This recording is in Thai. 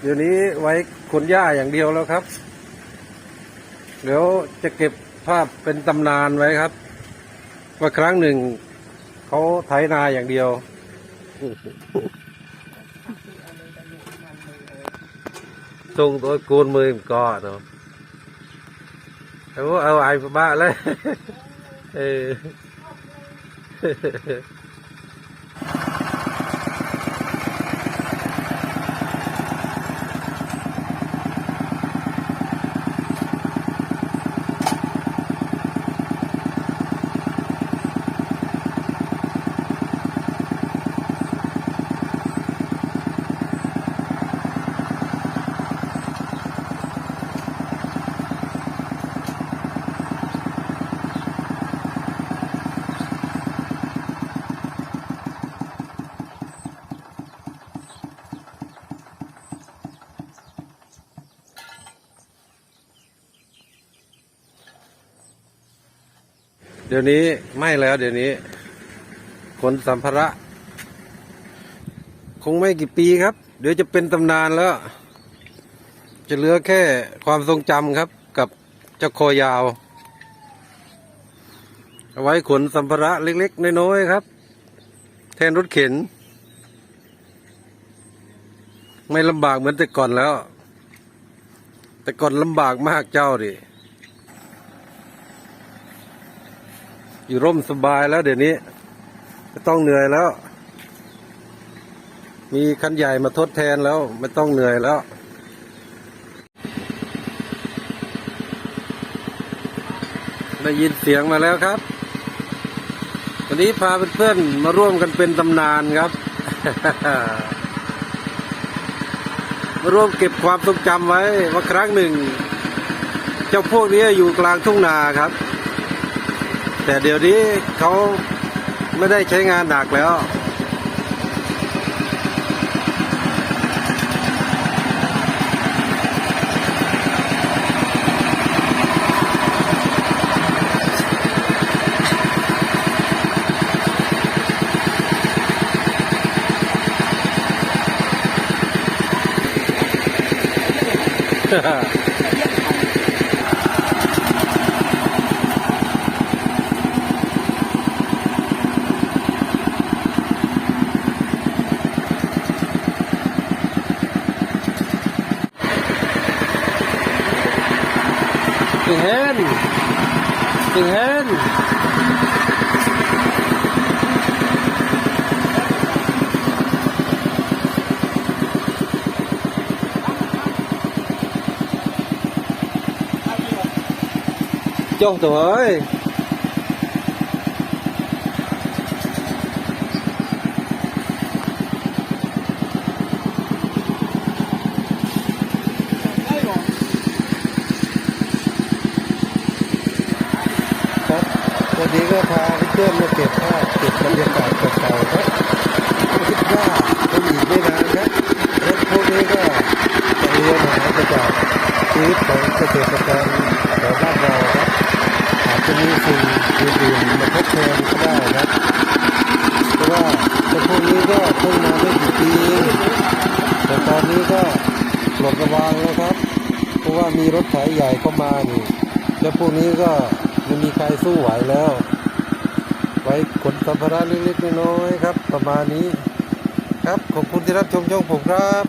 เดี๋ยวนี้ไว้ขนหญ้าอย่างเดียวแล้วครับ เดี๋ยวจะเก็บภาพเป็นตำนานไว้ครับว่าครั้งหนึ่งเขาไถนาอย่างเดียว ตรงตัวโกนมือก่อนเนาะเอาเอาไอ้บ้าเลยเออ เดี๋ยวนี้ไม่แล้ว เดี๋ยวนี้ขนสัมภาระ คงไม่กี่ปีครับ เดี๋ยวจะเป็นตำนานแล้ว จะเหลือแค่ความทรงจำครับ กับเจ้าคอยาว เอาไว้ขนสัมภาระเล็ก ๆ น้อยๆครับ แทนรถเข็น ไม่ลำบากเหมือนแต่ก่อนแล้ว แต่ก่อนลำบากมากเจ้าดิ อยู่ร่มสบายแล้วเดี๋ยวนี้ไม่ต้องเหนื่อยแล้ว มีคันใหญ่มาทดแทนแล้วไม่ต้องเหนื่อยแล้วได้ยินเสียงมาแล้วครับวันนี้พาเพื่อนๆมาร่วมกันเป็นตำนานครับ มาร่วมเก็บความทรงจำไว้ว่าครั้งหนึ่ง เจ้าพวกนี้อยู่กลางทุ่งนาครับ แต่เดี๋ยวนี้เขาไม่ได้ใช้งานหนักแล้วตึง เฮนตึงเฮนจงตัวเอ้ย ครับวั นี้ก็พาเพื่อนมาเก็บภาพเก็บบรรยากาศเก่าๆครับคิดว่าคงอีกไม่นานครับรถพวกนี้ก็จะเรียนหายไปจากชีวิตของเกษตรกรแถวบ้านเราครับอาจจะมีสิ่งอื่นๆมาทดแทนก็ได้ครับเพราะว่าเจ้าพวกนี้ก็เพิ่งมาไม่กี่ปีแต่ตอนนี้ก็ปลดระวางแล้วครับ เพราะว่ามีรถไถใหญ่เข้ามานี่แล้วพวกนี้ก็ ไม่มีใครสู้ไหวแล้ว ไว้ขนสัมภาระเล็กๆน้อยๆครับ ประมาณนี้ ครับขอบคุณที่รับชมช่องผมครับ